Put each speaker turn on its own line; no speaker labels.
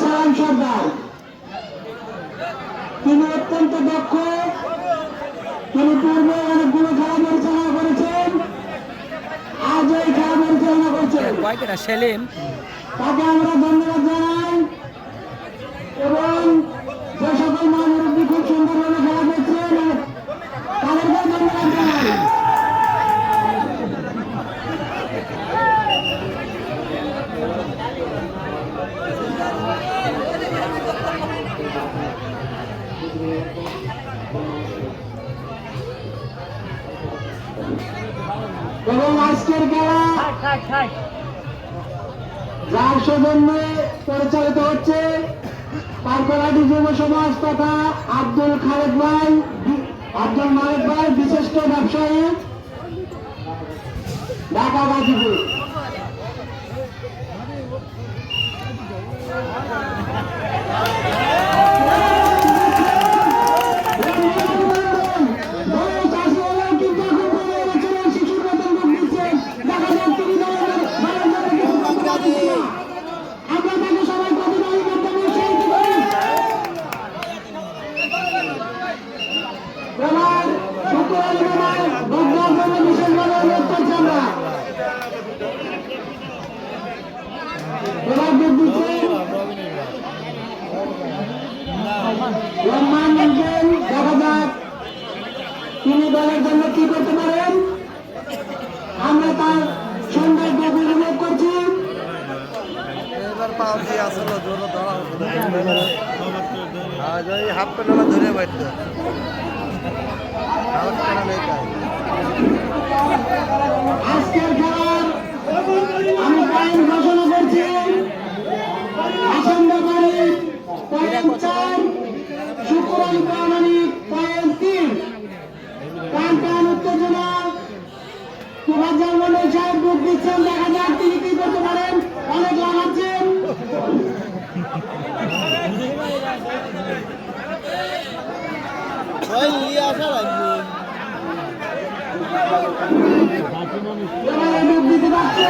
সালাম সর্দার। তিনি অত্যন্ত দক্ষ। তিনি পূর্বে অনেকগুলো খেলা পরিচালনা করেছেন। আজ এই খেলা পরিচালনা করছেন।
সেলিম?
তাকে আমরা ধন্যবাদ জানাই। আজকের খেলা যার সৌজন্যে পরিচালিত হচ্ছে পারকোলাটি যুব সমাজ তথা আব্দুল খালেদ ভাই আব্দুল মালেক ভাই বিশিষ্ট ব্যবসায়ী ঢাকা গাজীপুর। দলের জন্য কি করতে পারেন? আমরা তার সৌন্দর্য উপভোগ করছি।
হাফ ধরে
আজকের সাহেব দিচ্ছেন দেখা যাক তিনি কি করতে পারেন। অনেক লাগাচ্ছেন। বুক দিতে পারছে